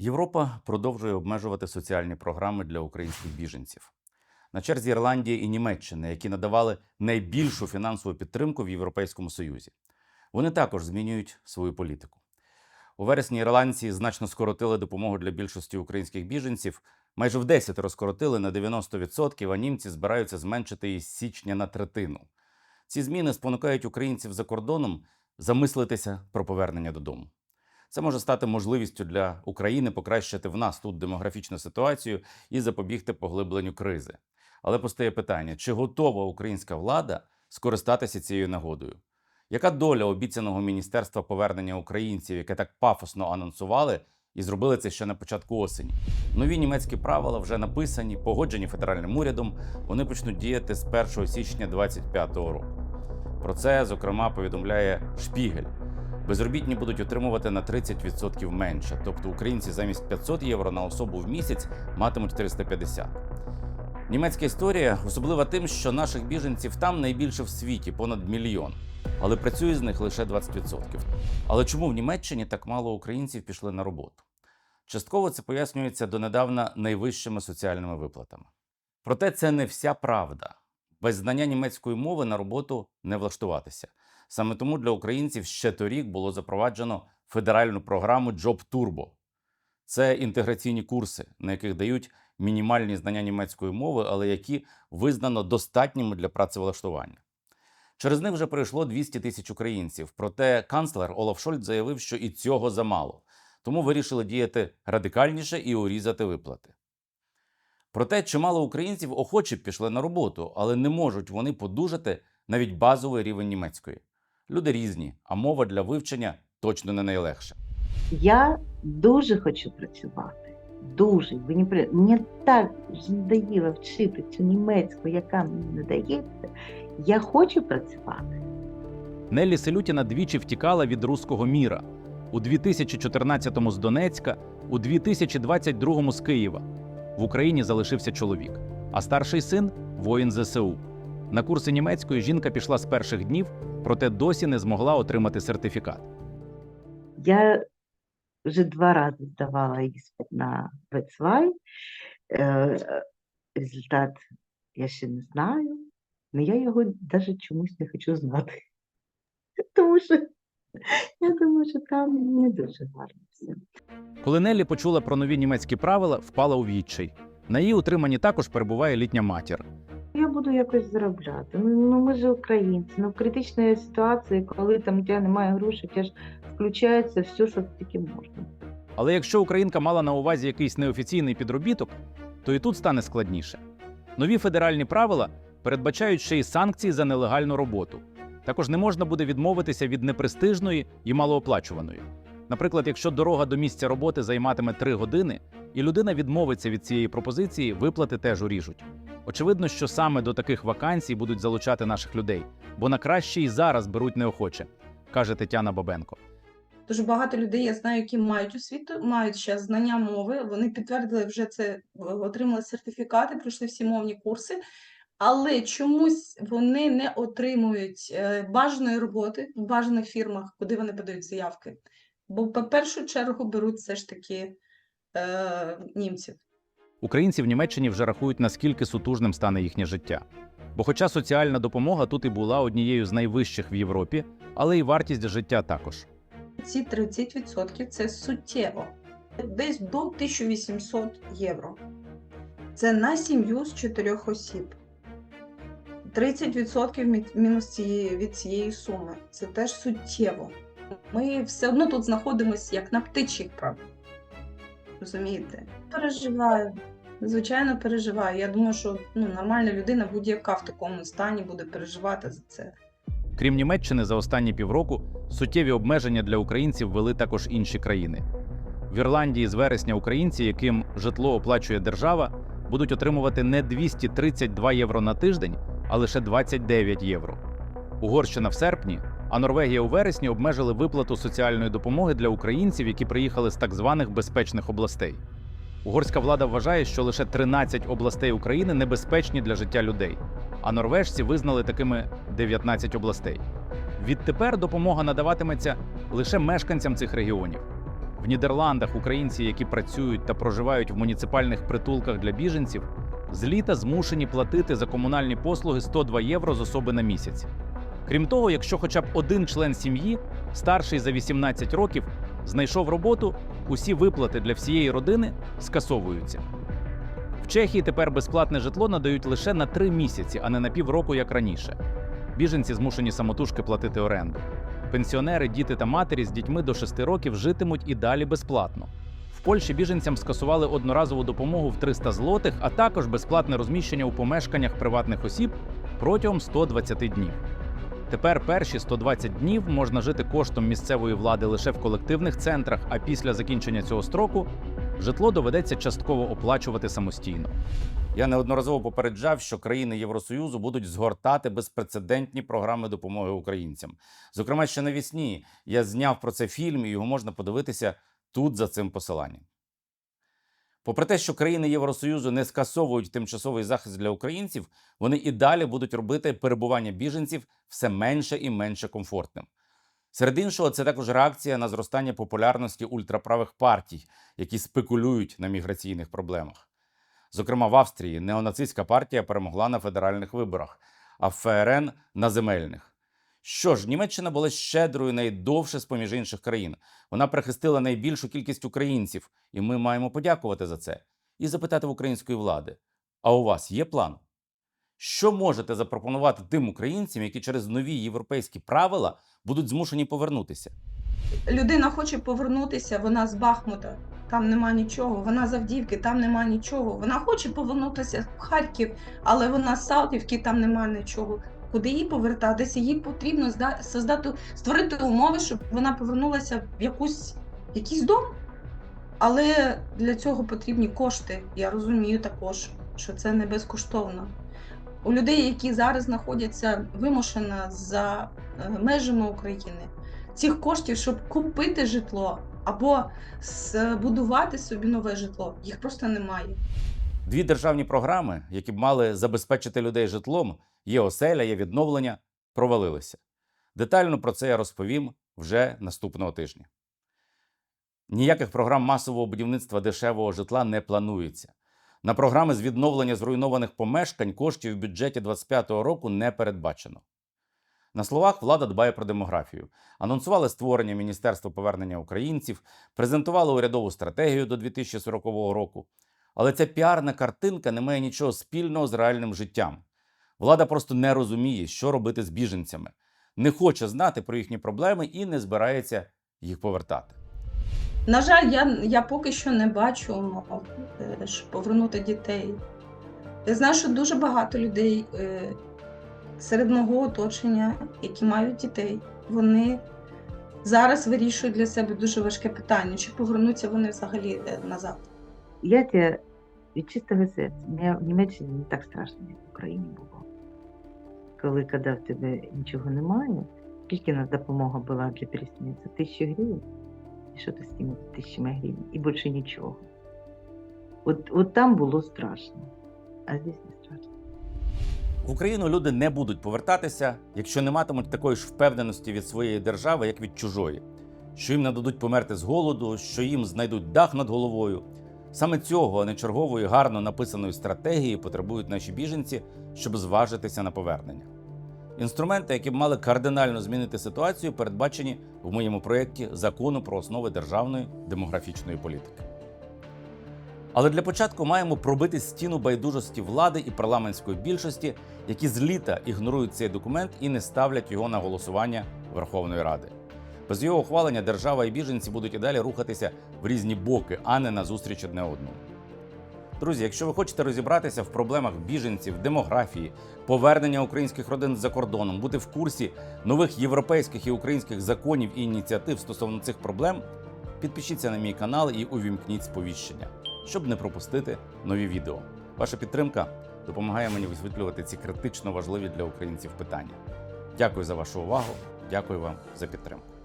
Європа продовжує обмежувати соціальні програми для українських біженців. На черзі Ірландії і Німеччини, які надавали найбільшу фінансову підтримку в Європейському Союзі. Вони також змінюють свою політику. У вересні ірландці значно скоротили допомогу для більшості українських біженців, майже в 10 розкоротили на 90%, а німці збираються зменшити її з січня на третину. Ці зміни спонукають українців за кордоном замислитися про повернення додому. Це може стати можливістю для України покращити в нас тут демографічну ситуацію і запобігти поглибленню кризи. Але постає питання: чи готова українська влада скористатися цією нагодою? Яка доля обіцяного міністерства повернення українців, яке так пафосно анонсували і зробили це ще на початку осені? Нові німецькі правила вже написані, погоджені федеральним урядом. Вони почнуть діяти з 1 січня 2025 року. Про це, зокрема, повідомляє Шпігель. Безробітні будуть отримувати на 30% менше, тобто українці замість 500 євро на особу в місяць матимуть 350. Німецька історія особлива тим, що наших біженців там найбільше в світі понад мільйон, але працює з них лише 20%. Але чому в Німеччині так мало українців пішли на роботу? Частково це пояснюється донедавна найвищими соціальними виплатами. Проте це не вся правда. Без знання німецької мови на роботу не влаштуватися. Саме тому для українців ще торік було запроваджено федеральну програму Job Turbo. Це інтеграційні курси, на яких дають мінімальні знання німецької мови, але які визнано достатніми для працевлаштування. Через них вже пройшло 200 тисяч українців. Проте канцлер Олаф Шольц заявив, що і цього замало. Тому вирішили діяти радикальніше і урізати виплати. Проте чимало українців охоче пішли на роботу, але не можуть вони подужати навіть базовий рівень німецької. Люди різні, а мова для вивчення точно не найлегша. Я дуже хочу працювати. Дуже. При- Мені так надоїло вчити цю німецьку, яка мені не дається. Я хочу працювати. Неллі Селютіна двічі втікала від руського міра у 2014-му з Донецька, у 2022-му з Києва. В Україні залишився чоловік, а старший син воїн ЗСУ. На курси німецької жінка пішла з перших днів, проте досі не змогла отримати сертифікат. Я вже два рази здавала іспит на В2. Е, результат я ще не знаю, але я його навіть чомусь не хочу знати. Тому що я думаю, що там не дуже гарно все. Коли Неллі почула про нові німецькі правила, впала у відчай. На її утриманні також перебуває літня матір. Я буду якось заробляти. Ну, ми ж українці. Ну, в критичній ситуації, коли там у тебе немає грошей, у тебе ж включається все, що тільки можна. Але якщо українка мала на увазі якийсь неофіційний підробіток, то і тут стане складніше. Нові федеральні правила передбачають ще й санкції за нелегальну роботу. Також не можна буде відмовитися від непрестижної і малооплачуваної. Наприклад, якщо дорога до місця роботи займатиме 3 години, і людина відмовиться від цієї пропозиції, виплати теж уріжуть. Очевидно, що саме до таких вакансій будуть залучати наших людей, бо на краще і зараз беруть неохоче, каже Тетяна Бабенко. Дуже багато людей я знаю, які мають освіту, мають ще знання мови. Вони підтвердили вже це, отримали сертифікати, пройшли всі мовні курси, але чомусь вони не отримують е, бажаної роботи в бажаних фірмах, куди вони подають заявки. Бо по першу чергу беруть все ж таки е, німців. Українці в Німеччині вже рахують, наскільки сутужним стане їхнє життя. Бо, хоча соціальна допомога тут і була однією з найвищих в Європі, але й вартість життя також. Ці 30% це суттєво. Десь до 1800 євро. Це на сім'ю з чотирьох осіб. 30% мінус цієї, від цієї суми. Це теж суттєво. Ми все одно тут знаходимося як на птичій праві. Розумієте? Переживаю. Звичайно, переживаю. Я думаю, що ну, нормальна людина будь-яка в такому стані буде переживати за це. Крім Німеччини, за останні півроку суттєві обмеження для українців ввели також інші країни. В Ірландії з вересня українці, яким житло оплачує держава, будуть отримувати не 232 євро на тиждень, а лише 29 євро. Угорщина в серпні, а Норвегія у вересні обмежили виплату соціальної допомоги для українців, які приїхали з так званих безпечних областей. Угорська влада вважає, що лише 13 областей України небезпечні для життя людей, а норвежці визнали такими 19 областей. Відтепер допомога надаватиметься лише мешканцям цих регіонів. В Нідерландах українці, які працюють та проживають в муніципальних притулках для біженців, з літа змушені платити за комунальні послуги 102 євро з особи на місяць. Крім того, якщо хоча б один член сім'ї, старший за 18 років, знайшов роботу, усі виплати для всієї родини скасовуються. В Чехії тепер безплатне житло надають лише на три місяці, а не на півроку, як раніше. Біженці змушені самотужки платити оренду. Пенсіонери, діти та матері з дітьми до 6 років житимуть і далі безплатно. В Польщі біженцям скасували одноразову допомогу в 300 злотих, а також безплатне розміщення у помешканнях приватних осіб протягом 120 днів. Тепер перші 120 днів можна жити коштом місцевої влади лише в колективних центрах, а після закінчення цього строку житло доведеться частково оплачувати самостійно. Я неодноразово попереджав, що країни Євросоюзу будуть згортати безпрецедентні програми допомоги українцям. Зокрема, ще навісні я зняв про це фільм, і його можна подивитися тут за цим посиланням. Попри те, що країни Євросоюзу не скасовують тимчасовий захист для українців, вони і далі будуть робити перебування біженців все менше і менше комфортним. Серед іншого, це також реакція на зростання популярності ультраправих партій, які спекулюють на міграційних проблемах. Зокрема, в Австрії неонацистська партія перемогла на федеральних виборах, а ФРН на земельних. Що ж, Німеччина була щедрою найдовше з поміж інших країн. Вона прихистила найбільшу кількість українців, і ми маємо подякувати за це і запитати в української влади: а у вас є план? Що можете запропонувати тим українцям, які через нові європейські правила будуть змушені повернутися? Людина хоче повернутися, вона з Бахмута, там нема нічого. Вона з Авдіївки, там нема нічого. Вона хоче повернутися в Харків, але вона з Салтівки, там нема нічого. Куди їй повертатися? Їй потрібно зда- создати, створити умови, щоб вона повернулася в якусь, якийсь дом. Але для цього потрібні кошти. Я розумію також, що це не безкоштовно. У людей, які зараз знаходяться вимушено за е, межами України, цих коштів, щоб купити житло або збудувати собі нове житло, їх просто немає. Дві державні програми, які б мали забезпечити людей житлом, є оселя, є відновлення, провалилися. Детально про це я розповім вже наступного тижня. Ніяких програм масового будівництва дешевого житла не планується. На програми з відновлення зруйнованих помешкань коштів в бюджеті 2025 року не передбачено. На словах влада дбає про демографію. Анонсували створення Міністерства повернення українців, презентували урядову стратегію до 2040 року. Але ця піарна картинка не має нічого спільного з реальним життям. Влада просто не розуміє, що робити з біженцями, не хоче знати про їхні проблеми і не збирається їх повертати. На жаль, я, я поки що не бачу умов, е, щоб повернути дітей. Я знаю, що дуже багато людей е, серед мого оточення, які мають дітей, вони зараз вирішують для себе дуже важке питання, чи повернуться вони взагалі е, назад. Я тебе від чистого серця. Мені в Німеччині не так страшно, як в Україні було. Коли коли в тебе нічого немає, скільки у нас допомога була для переселенця? Тисячу гривень? І що ти з тими тисячами гривень? І більше нічого. От, от там було страшно, а здесь не страшно. В Україну люди не будуть повертатися, якщо не матимуть такої ж впевненості від своєї держави, як від чужої, що їм не дадуть померти з голоду, що їм знайдуть дах над головою. Саме цього, а не чергової гарно написаної стратегії потребують наші біженці, щоб зважитися на повернення. Інструменти, які б мали кардинально змінити ситуацію, передбачені в моєму проєкті закону про основи державної демографічної політики. Але для початку маємо пробити стіну байдужості влади і парламентської більшості, які з літа ігнорують цей документ і не ставлять його на голосування Верховної Ради. Без його ухвалення держава і біженці будуть і далі рухатися в різні боки, а не назустріч одне одному. Друзі, якщо ви хочете розібратися в проблемах біженців, демографії, повернення українських родин за кордоном, бути в курсі нових європейських і українських законів і ініціатив стосовно цих проблем, підпишіться на мій канал і увімкніть сповіщення, щоб не пропустити нові відео. Ваша підтримка допомагає мені висвітлювати ці критично важливі для українців питання. Дякую за вашу увагу. Дякую вам за підтримку.